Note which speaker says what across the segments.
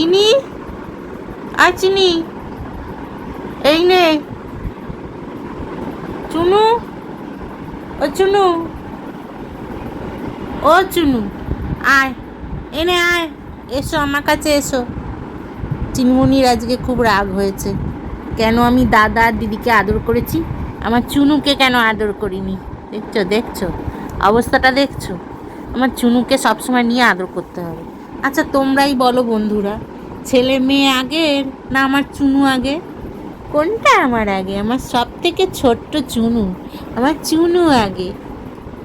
Speaker 1: চিনি আর চিনি। এই নে। চুনু। ও চুনু। ও চুনু। আয়। এনে আয়। এসো আমার কাছে এসো। চিনমনির আজকে খুব রাগ হয়েছে। কেন আমি দাদা আর দিদিকে আদর করেছি? আমার চুনুকে কেন আদর করিনি? দেখছ দেখছ? অবস্থাটা দেখছ? আমার চুনুকে সবসময় নিয়ে আদর করতে হবে। আচ্ছা তোমরাই বলো বন্ধুরা, ছেলে মেয়ে আগের না আমার চুনু আগে? কোনটা আমার আগে? আমার সব থেকে ছোট্ট চুনু, আমার চুনু আগে।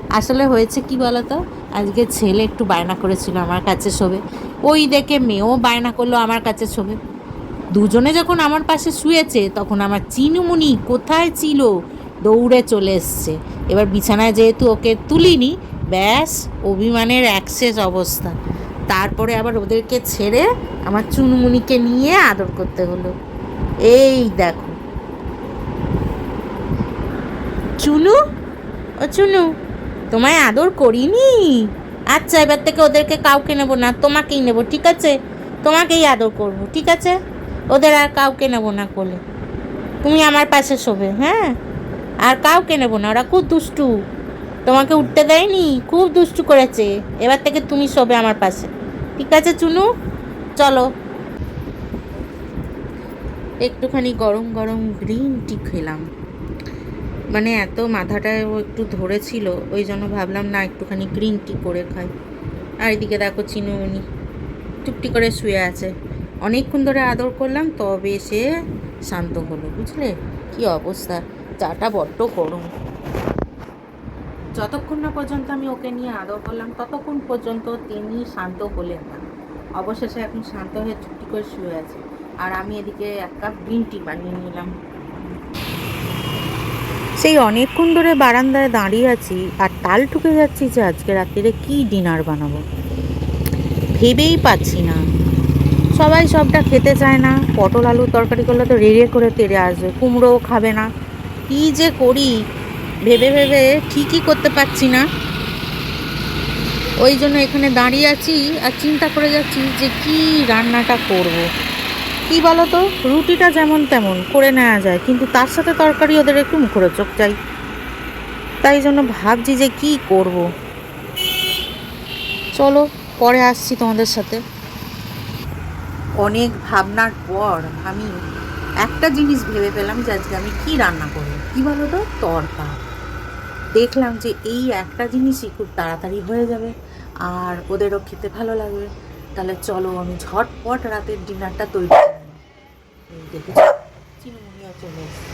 Speaker 1: আসলে হয়েছে কি বলতো? আজকে ছেলে একটু বায়না করেছিল আমার কাছে শোবে। ওই দেখে মেয়েও বায়না করল আমার কাছে শোবে। দুজনে যখন আমার পাশে শুয়েছে, তখন আমার চিনুমুনি কোথায় ছিল? দৌড়ে চলে এসছে। এবার বিছানায় যেহেতু ওকে তুলিনি, ব্যাস, অভিমানের অ্যাক্সেস অবস্থা। তারপরে আবার ওদেরকে ছেড়ে আমার চুনুমুনিকে নিয়ে আদর করতে হলো। এই দেখো। চুনু? ও চুনু, তোমায় আদর করিনি? আচ্ছা এবার থেকে ওদেরকে কাউকে নেব না, তোমাকেই নেব, ঠিক আছে? তোমাকেই আদর করব, ঠিক আছে? ওদের আর কাউকে নেব না কোলে। তুমি আমার পাশে শোবে হ্যাঁ? আর কাউকে নেব না, ওরা খুব দুষ্টু। তোমাকে উঠতে দেয়নি? খুব দুষ্টু করেছে। এবার থেকে তুমি শোবে আমার পাশে। ঠিক আছে, চুনু? চলো। একটুখানি গরম গরম গ্রিন টি খেলাম। মানে এত মাথাটায় ও একটু ধরেছিল, ওই জন্য ভাবলাম, না, একটুখানি গ্রিন টি করে খাই। আর এদিকে দেখো চিনুমুনি টুপটি করে শুয়ে আছে। অনেকক্ষণ ধরে আদর করলাম, তবে সে শান্ত হলো, বুঝলে? কি অবস্থা? চাটা বড্ড গরম। যতক্ষণ না পর্যন্ত আমি ওকে নিয়ে আদর করলাম, ততক্ষণ পর্যন্ত তিনি শান্ত হলেন না। অবশেষে এখন শান্ত হয়ে চুপটি করে শুয়ে আছে। আর আমি এদিকে এক কাপ গ্রিন টি বানিয়ে নিলাম। সেই অনেকক্ষণ ধরে বারান্দায় দাঁড়িয়ে আছি আর তাল ঠুকে যাচ্ছি যে আজকে রাত্রিরে কি ডিনার বানাবো। ভেবেই পাচ্ছি না। সবাই সবটা খেতে চায় না। পটল আলুর তরকারি করলে তো রেড়ে করে তেড়ে আসবে, কুমড়োও খাবে না। কী যে করি? ভেবে ভেবে ঠিকই করতে পারছি না। ওই জন্য এখানে দাঁড়িয়ে আছি আর চিন্তা করে যাচ্ছি যে কি রান্নাটা করব। কি বলো তো রুটিটা যেমন তেমন করে নেওয়া যায়, কিন্তু তার সাথে তরকারি ওদের একটু মুখরোচক চাই। তাই জন্য ভাবছি যে কি করব। চলো, পরে আসছি তোমাদের সাথে। অনেক ভাবনার পর আমি একটা জিনিস ভেবে পেলাম যে আজকে আমি কি রান্না করব। কি বলো তো তরকা। দেখলাম যে এই একটা জিনিসই খুব তাড়াতাড়ি হয়ে যাবে আর ওদেরও খেতে ভালো লাগবে। তাহলে চলো আমি ঝটপট রাতের ডিনারটা তৈরি দেখেছ চিনুমুনিও চলে এসছে।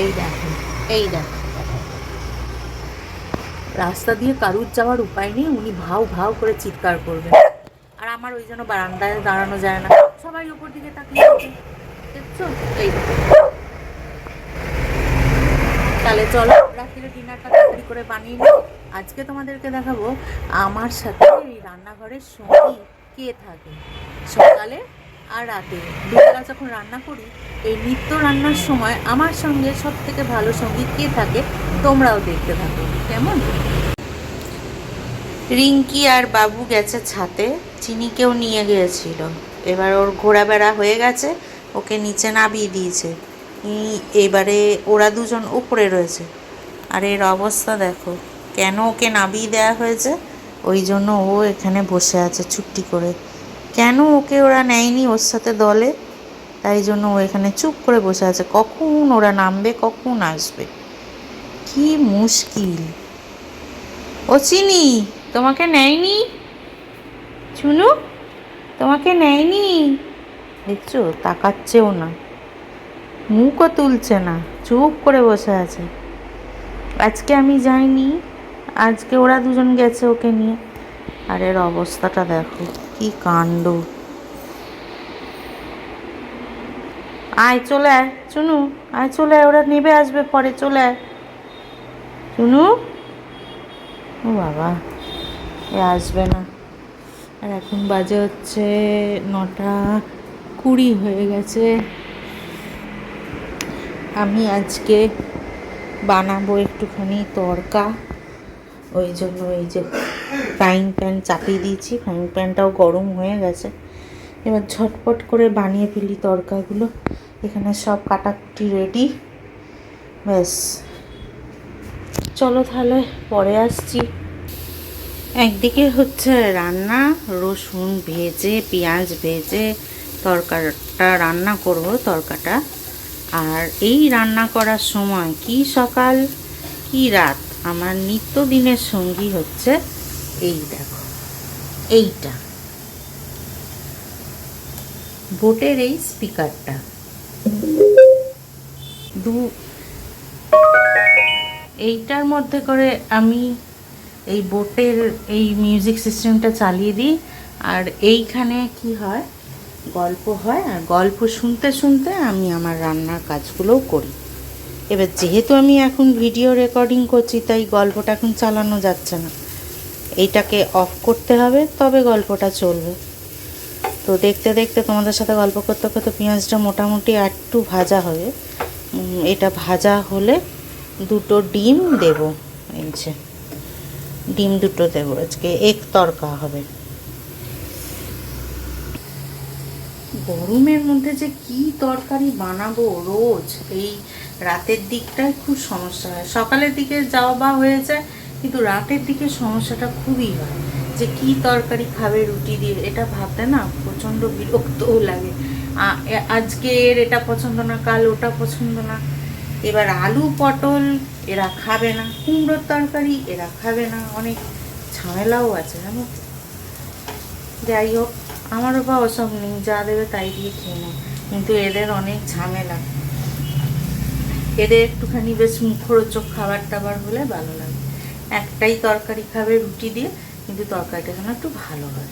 Speaker 1: এই দেখো এই দেখো। রাস্তা দিয়ে কারুর যাওয়ার উপায় নেই, উনি ভাও ভাও করে চিৎকার করবেন। আর আমার ওই জন্য বারান্দায় দাঁড়ানো যায় না। সবাই উপর দিকে তাকিয়ে দেখছ? এই। তাহলে চলো রাত্রিরে ডিনারটা তাড়াতাড়ি করে বানিয়ে নিই আজকে তোমাদেরকে দেখাবো আমার সাথে এই রান্নাঘরের সঙ্গী কে থাকে। সকালে আর রাতে। দুবেলা যখন রান্না করি, এই নিত্য রান্নার সময় আমার সঙ্গে সব থেকে ভালো সঙ্গী কে থাকে, তোমরাও দেখতে থাকো। কেমন? রিঙ্কি আর বাবু গেছে ছাতে। চিনিকেও নিয়ে গিয়েছিল। এবার ওর ঘোরাবেড়া হয়ে গেছে, ওকে নিচে নামিয়ে দিয়েছে। এবারে ওরা দুজন উপরে রয়েছে। আর এর অবস্থা দেখো। কেন ওকে নামিয়ে দেওয়া হয়েছে? ওই জন্য ও এখানে বসে আছে চুপটি করে। কেন ওকে ওরা নেয়নি ওর সাথে দলে? তাই জন্য ও এখানে চুপ করে বসে আছে। কখন ওরা নামবে, কখন আসবে? কি মুশকিল। ও চিনি, তোমাকে নেয়নি? চুনু, তোমাকে নেয়নি? দেখছ, তাকাচ্ছেও না। মুখও তুলছে না, চুপ করে বসে আছে। আজকে আমি যাইনি, আজকে ওরা দুজন গেছে ওকে নিয়ে। আর এর অবস্থাটা দেখো, কি কাণ্ড। আয়, চলে আয়, চুনু, আয়, চলে আয়, ওরা নেবে, আসবে পরে, চলে আয়। চুনু? ও বাবা, এ আসবে না। আর এখন বাজে হচ্ছে নটা কুড়ি হয়ে গেছে। আমি আজকে বানাবো একটুখানি তরকা। ওই জন্য এই যে ফ্রাইং প্যান চাপিয়ে দিয়েছি। ফ্রাইং প্যানটাও গরম হয়ে গেছে। এবার ঝটপট করে বানিয়ে ফেলি তরকাগুলো। এখানে সব কাটাকুটি রেডি ব্যাস। চলো তাহলে পরে আসছি। একদিকে হচ্ছে রান্না, রসুন ভেজে, পেঁয়াজ ভেজে তরকাটা রান্না করব তরকাটা। আর এই রান্না করার সময় কি সকাল, কি রাত? আমার নিত্যদিনের সঙ্গী হচ্ছে এই দেখো, এইটা। বোটের এই স্পিকারটা। দু, এইটার মধ্যে করে আমি এই বোটের এই মিউজিক সিস্টেমটা চালিয়ে দিই। আর এইখানে কি হয় গল্প হয় আর গল্প শুনতে শুনতে আমি আমার রান্নার কাজগুলোও করি। এবার যেহেতু আমি এখন ভিডিও রেকর্ডিং করছি, তাই গল্পটা এখন চালানো যাচ্ছে না। এইটাকে অফ করতে হবে, তবে গল্পটা চলবে। তো দেখতে দেখতে তোমাদের সাথে গল্প করতে করতে পেঁয়াজটা মোটামুটি একটু ভাজা হবে। এটা ভাজা হলে দুটো ডিম দেব। এই যে, ডিম দুটো দেবো। আজকে এক তরকা হবে। গরমের মধ্যে যে কি তরকারি বানাবো রোজ, এই রাতের দিকটায় খুব সমস্যা হয়। সকালের দিকে যাওয়া বা হয়ে যায় কিন্তু রাতের দিকে সমস্যাটা খুবই হয়। যে কি তরকারি খাবে, রুটি দিয়ে, এটা ভাবতে না প্রচণ্ড বিরক্তও লাগে। আজকের এটা পছন্দ না, কাল ওটা পছন্দ না। এবার আলু, পটল, এরা খাবে না। কুমড়োর তরকারি, এরা খাবে না। অনেক ঝামেলাও আছে, জানো যাই হোক। আমারও বা ওসব নেই, যা দেবে তাই দিয়ে খেয়ে নেয় কিন্তু এদের অনেক ঝামেলা। এদের একটুখানি বেশ মুখরোচক খাবার টাবার হলে ভালো লাগে। একটাই তরকারি খাবে রুটি দিয়ে, কিন্তু তরকারিটা যেন একটু ভালো হয়।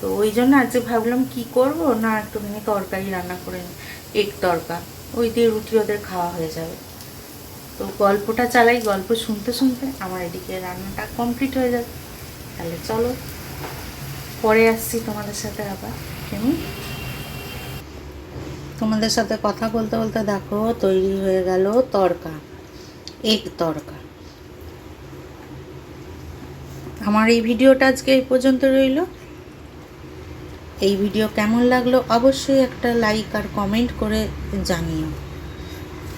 Speaker 1: তো ওই জন্য আজকে ভাবলাম কি করব? না, একটুখানি তরকারি রান্না করে নিই। এক তরকা, ওই দিয়ে রুটি ওদের খাওয়া হয়ে যাবে। তো গল্পটা চালাই, গল্প শুনতে শুনতে আমার এদিকে রান্নাটা কমপ্লিট হয়ে যাবে। তাহলে চলো। পরে আসছি তোমাদের সাথে আবার। কেমন? তোমাদের সাথে কথা বলতে বলতে দেখো, তৈরি হয়ে গেল তরকা এক তরকা। আমার এই ভিডিওটা আজকে এই পর্যন্ত রইল। এই ভিডিও কেমন লাগল অবশ্যই একটা লাইক আর কমেন্ট করে জানিও।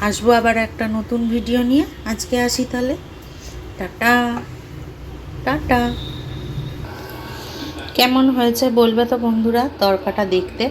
Speaker 1: আসব আবার একটা নতুন ভিডিও নিয়ে। আজকে আসি তাহলে। টাটা। টাটা। কেমন হয়েছে বলবে তো বন্ধুরা তরকাটা দেখতে।